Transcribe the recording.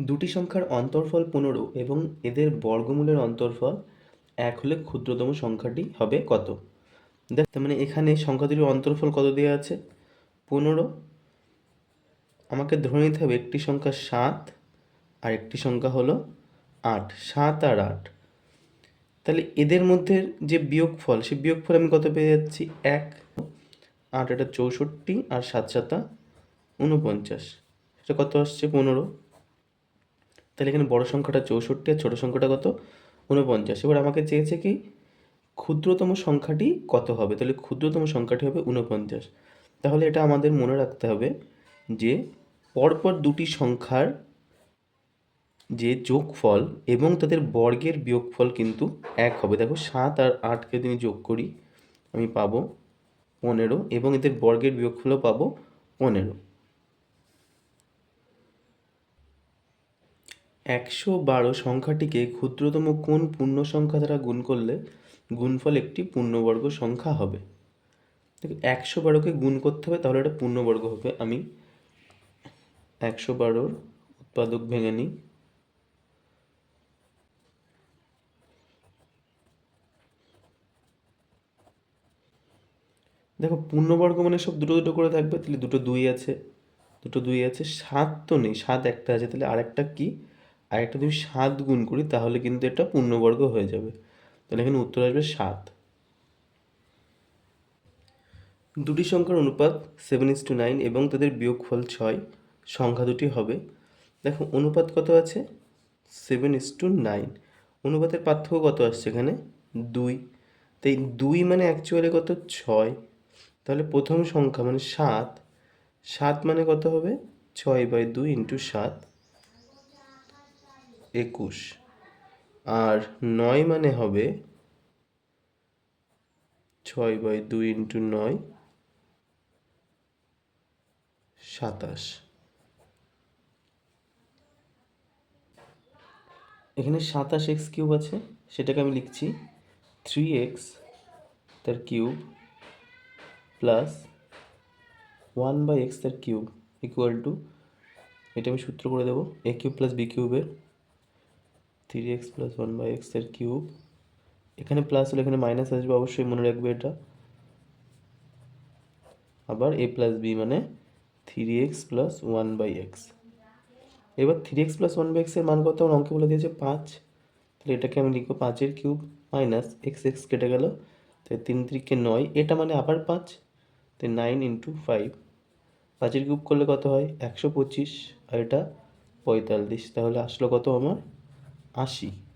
দুটি সংখ্যার অন্তর্ফল পনেরো এবং এদের বর্গমূলের অন্তর্ফল এক হলে ক্ষুদ্রতম সংখ্যাটি হবে কত? দেখ মানে এখানে সংখ্যা দুটির অন্তর্ফল কত দেওয়া আছে? পনেরো। আমাকে ধরে নিতে হবে একটি সংখ্যা সাত আর একটি সংখ্যা হলো আট। সাত আর আট। তাহলে এদের মধ্যে যে বিয়োগফল সেই বিয়োগফল আমি কত পেয়ে যাচ্ছি? এক। আট, এটা চৌষট্টি আর সাত সাতা উনপঞ্চাশ এটা কত আসছে? পনেরো। তাহলে এখানে বড় সংখ্যাটা চৌষট্টি আর ছোটো সংখ্যাটা কত? উনপঞ্চাশ এবার আমাকে চেয়েছে কি, ক্ষুদ্রতম সংখ্যাটি কত হবে? তাহলে ক্ষুদ্রতম সংখ্যাটি হবে উনপঞ্চাশ তাহলে এটা আমাদের মনে রাখতে হবে যে, পরপর দুটি সংখ্যার যে যোগফল এবং তাদের বর্গের বিয়োগফল কিন্তু এক হবে। দেখো, সাত আর আটকে যদি যোগ করি, আমি পাবো পনেরো এবং এদের বর্গের বিয়োগফলও পাবো পনেরো। একশো বারো সংখ্যাটিকে ক্ষুদ্রতম কোন পূর্ণ সংখ্যা দ্বারা গুণ করলে গুণফল একটি পূর্ণবর্গ সংখ্যা হবে। দেখো, একশো বারোকে গুণ করতে হবে, তাহলে এটা পূর্ণবর্গ হবে। আমি একশো বারোর উৎপাদক ভেঙে নিই। দেখো, পূর্ণবর্গ মানে সব দুটো দুটো করে থাকবে, তাহলে দুটো দুই আছে, দুটো দুই আছে, সাত তো নেই, সাত একটা আছে, তাহলে আরেকটা কি? আরেকটা যদি সাত গুণ করি, তাহলে কিন্তু এটা পূর্ণবর্গ হয়ে যাবে। তাহলে এখানে উত্তর আসবে সাত। দুটি সংখ্যার অনুপাত সেভেন ইস টু নাইন এবং তাদের বিয়োগফল ছয়, সংখ্যা দুটি হবে। দেখো, অনুপাত কত আছে? সেভেন ইস টু নাইন অনুপাতের পার্থক্য কত আসছে এখানে? দুই। তাই দুই মানে অ্যাকচুয়ালি কত? ছয়। তাহলে প্রথম সংখ্যা মানে সাত। সাত মানে কত হবে? ছয় বাই দুই ইন্টু সাত। একুশ। আর নয় মানে হবে ছয় বাই দুই ইন্টু নয়, সাতাশ। এখানে সাতাশ এক্স কিউব আছে, সেটাকে আমি লিখছি থ্রি এক্স তার cube plus one by x তার কিউব ইকুয়াল টু, এটা আমি সূত্র করে দেবো, এ কিউব প্লাস বি কিউবের। Three x plus one by এক্সের কিউব। এখানে প্লাস হলে এখানে মাইনাস আসবে, অবশ্যই মনে রাখবে এটা। আবার এ প্লাস বি মানে three x plus one by x এবার three x plus one by এক্সের মান কত? আমার অঙ্কে বলে দিয়েছে পাঁচ। তাহলে এটাকে আমি লিখব পাঁচের কিউব মাইনাস এক্স এক্স কেটে গেল। তাই তিন তিরিকে নয়, এটা মানে আবার পাঁচ। তাই নাইন ইন্টু ফাইভ পাঁচের কিউব করলে কত হয়? একশো পঁচিশ। আর এটা পঁয়তাল্লিশ। তাহলে আসলো কত আমার? Achei.